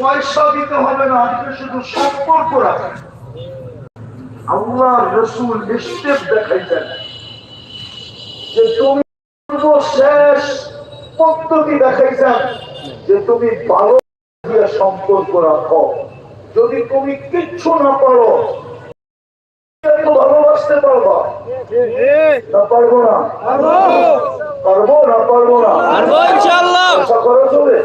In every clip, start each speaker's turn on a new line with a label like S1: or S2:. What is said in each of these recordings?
S1: পয়সা দিতে হবে না আপনি শুধু সম্পর্ক রাখেন আল্লাহ রসুল স্টেপ দেখাইছেন যে তুমি শেষ পদ্ধতি দেখাইছেন যে তুমি ভালো দিয়ে সম্পর্ক রাখো। যদি তুমি কিচ্ছু না পারো ভালোবাসতে পারবা? না পারব না? পারব। না পারব না? পয়সা খরচ হবে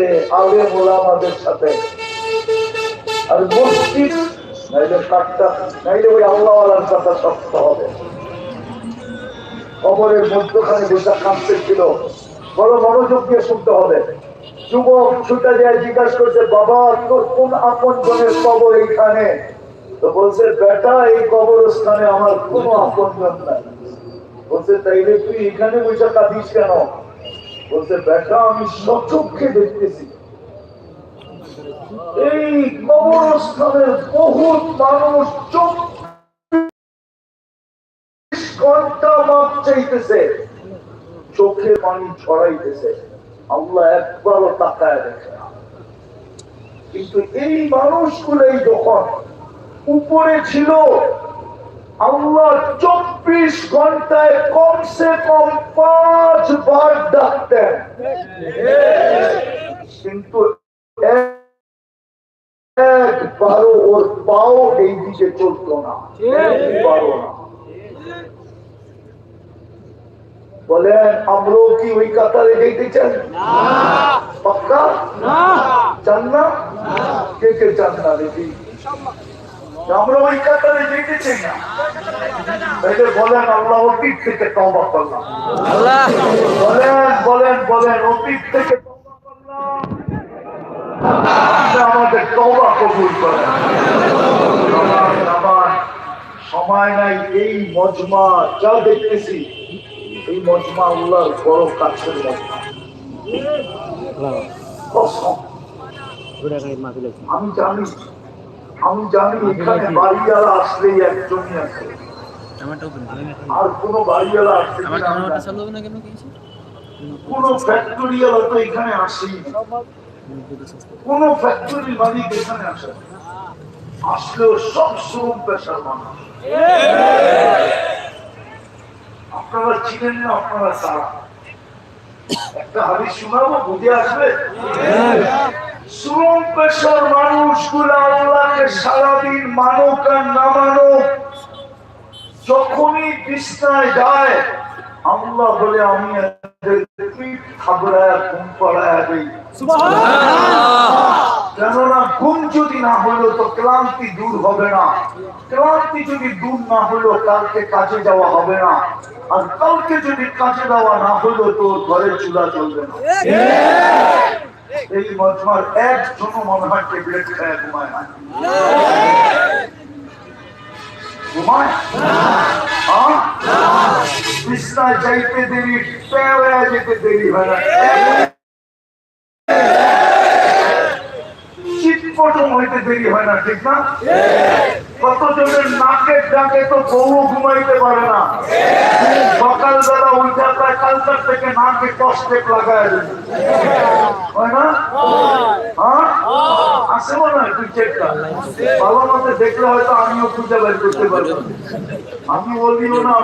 S1: সাথে আলে মোলামাদের সাথে। আর মসজিদ, নাইলে নাইলে ওই আল্লাহওয়ালার কথা শক্ত হবে। মধ্যখানে ছিল, বড় মনোযোগ দিয়ে শুনতে হবে। যুবক ছুটে জিজ্ঞাসা করছে, বাবা, তোর কোন আপন জনের কবর এইখানে? তো বলছে, বেটা, এই কবরস্থানে আমার কোনো আপন জন নাই। বলছে, তাইলে তুই এখানে বসে কাঁদিস কেন? বলছে, বেটা, আমি সচক্ষে দেখতেছি। এই কবরস্থানের বহুত মানুষ চাইতেছে চোখে পানি ছড়াইতেছে। আল্লাহ একবারও তাকায় দেখে কিন্তু এই মানুষগুলোই যখন উপরে ছিল আল্লাহ চব্বিশ ঘন্টায় কমসে কম পাঁচ বার ডাকতেন কিন্তু একবারও ওর পাও এই দিকে চলতো না। একবারও না। বলেন আমরাও কি ওই কাতারে যেতে চাই? পাক্কা? চান না? কে কে চান না দেখি। আমরা ওই কাতারে যেতে চাই না। তাইলে বলেন আল্লাহ অতীত থেকে তবা করলাম। বলেন বলেন বলেন অতীত থেকে তওবা করলাম। আপনি আমাদের তবা কবুল করেন। আমার আমার সময় নাই এই মজমা যা দেখতেছি এই মজমা আল্লাহর বড় কাছের মজমা। আমি জানি আমি জানি এখানে বাড়িওয়ালা আসলেই একজনই আছে। আর কোন বাড়িওয়ালা আসছে
S2: আমার
S1: কিনা
S2: হবে
S1: ফ্যাক্টরিওয়ালা তো এখানে আসেই কোন ফ্যাক্টরি মালিক এখানে আসে আসলেও সব শ্রম পেশার মানুষ। আপনারা চিনেন না আপনারা তারা একটা হাদিস শোনাবো বুঝে আসবে? শ্রম পেশার মানুষগুলো আল্লাহকে সারাদিন মানুক আর না মানুক যখনই বিছনায় যায় আল্লাহ বলে আমি কেননা ঘুম যদি না হলো তো ক্লান্তি দূর হবে না। ক্লান্তি যদি দূর না হলো কালকে কাজে যাওয়া হবে না। আর কালকে যদি কাজে যাওয়া না হলো তো ঘরে চুলা চলবে না। এই মজমার একজন মনে হয় ট্যাবলেট খায় ঘুমায় দেরি পেয়ে যেতে দেরি হয় না। হইতে দেরি হয় ঠিক না? কত ডাকে তো বউ ঘুমাইতে পারে না। সকালবেলা উঠা প্রায় কালকার থেকে নাকে কষ্টে লাগায় হয় না? হ্যাঁ? আমি না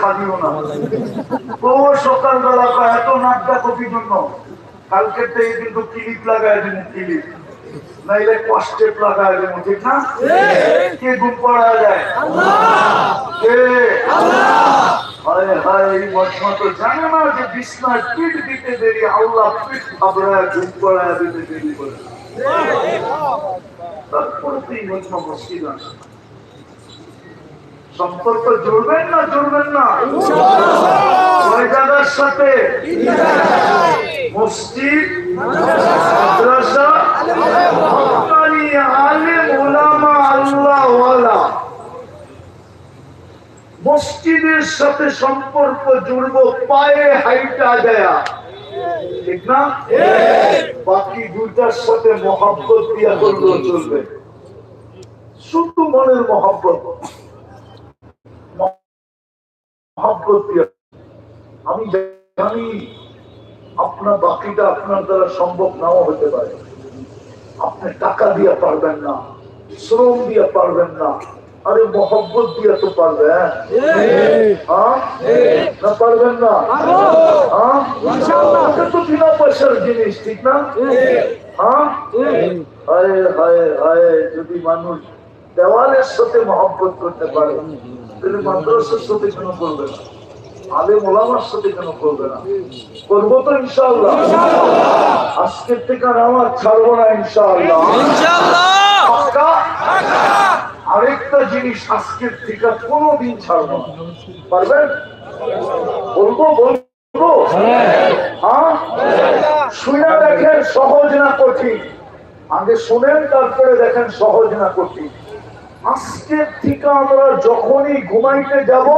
S1: খাদিও না। এত থেকে কিন্তু ক্লিপ লাগায় দিন ক্লিপ। নাইলে কষ্টে লাগায় দিন ঠিক না? কে পড়া যায়? কে? এই মজমা তো জানে না যে বিছনায় পিঠ দিতে দেরি আল্লাহ পিঠ খাবড়ায় ঘুম পড়ায় দিতে দেরি করে। তারপরে তো মজমা মুশকিল আছে সম্পর্ক জুড়বেন না জুড়বেন না। জায়গার সাথে। মসজিদ মাদ্রাসা মসজিদের সাথে সম্পর্ক জুড়বো পায়ে হাইটা দেয়া ঠিক না বাকি দুটার সাথে মহাব্বত দিয়া করলেও চলবে শুধু মনের মহব্বত আমি জানি আপনার বাকিটা আপনার দ্বারা সম্ভব নাও হতে পারে। আপনি টাকা দিয়ে পারবেন না শ্রম দিয়ে পারবেন না আরে মহব্বত দিয়ে তো পারবেন। হ্যাঁ? না পারবেন না? হ্যাঁ? তো বিনা পয়সার জিনিস ঠিক না? হ্যাঁ? হায় হায় হায় যদি মানুষ দেওয়ালের সাথে মহব্বত করতে পারে তাহলে মাদ্রাসার সাথে কেন করবে না। আলে মোলামার সাথে কেন করবে না? করব তো ইনশাআল্লাহ। আজকের থেকে আর আমার ছাড়বো না ইনশাআল্লাহ। পাক্কা? আরেকটা জিনিস আজকের থেকে কোনোদিন ছাড়বো না। পারবেন? বলব বলব? হ্যাঁ। শুনে দেখেন সহজ না কঠিন। আগে শুনেন তারপরে দেখেন সহজ না কঠিন। আজকের থেকে আমরা যখনই ঘুমাইতে যাব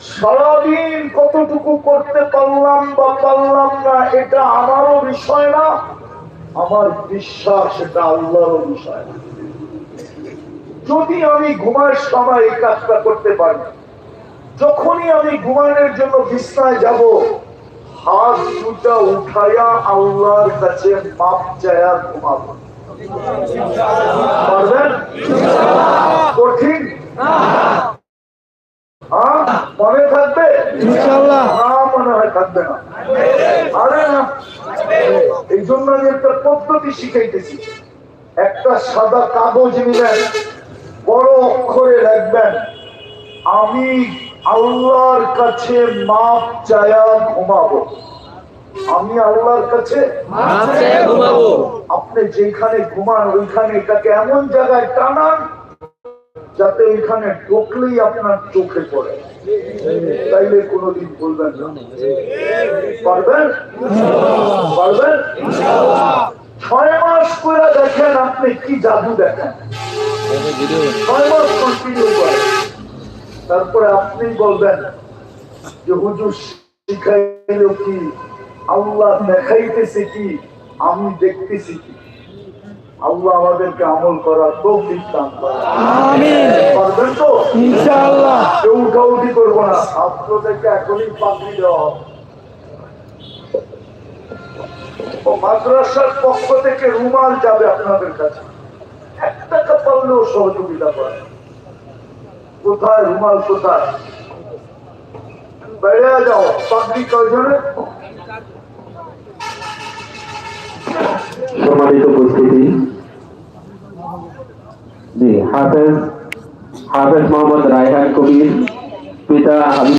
S1: সারাদিন কতটুকু করতে পারলাম বা পারলাম না, এটা আমারও বিষয় না, আমার বিশ্বাস এটা আল্লাহরও বিষয় না। যদি আমি ঘুমার সময় এই কাজটা করতে পারি, যখনই আমি ঘুমানোর জন্য বিছনায় যাব, হাত দুটা উঠাইয়া আল্লাহর কাছে মাপ চায়া ঘুমাবো। পারবেন? কঠিন? মনে থাকবে
S2: ইনশাআল্লাহ।
S1: মনে হয় থাকবে না আরে না এই জন্য আমি একটা পদ্ধতি শিখাইতেছি একটা সাদা কাগজ নিবেন বড় অক্ষরে লিখবেন আমি আল্লাহর কাছে মাপ চায়া ঘুমাবো আমি আল্লাহর কাছে আপনি যেখানে ঘুমান ওইখানে এটাকে এমন জায়গায় টানান যাতে ওইখানে ঢুকলেই আপনার চোখে পড়ে। তাইলে কোনোদিন বলবেন না। পারবেন? পারবেন? ছয় মাস করে দেখেন আপনি কি জাদু দেখেন। ছয় মাস কন্টিনিউ করেন তারপরে আপনি বলবেন যে, হুজুর, শিখাইল কি? আল্লাহ দেখাইতেছে কি? আমি দেখতেছি কি? আল্লাহ আমাদেরকে আমল করার তৌফিক দান করে
S2: আমিন।
S1: পারবেন তো?
S2: ইনশাআল্লাহ।
S1: কেউ উঠাউঠি করব না। ছাত্রদেরকে এখনই পাকড়ি দেওয়া ও মাদ্রাসার পক্ষ থেকে রুমাল যাবে আপনাদের কাছে। এক টাকা পারলেও সহযোগিতা করে। কোথায় রুমাল কোথায়? বেড়ে যাও। পাগড়ি কয়জনে
S3: সম্মানিত উপস্থিতি। हाफिज हाफिज मोहम्मद रायहान कबीर पिता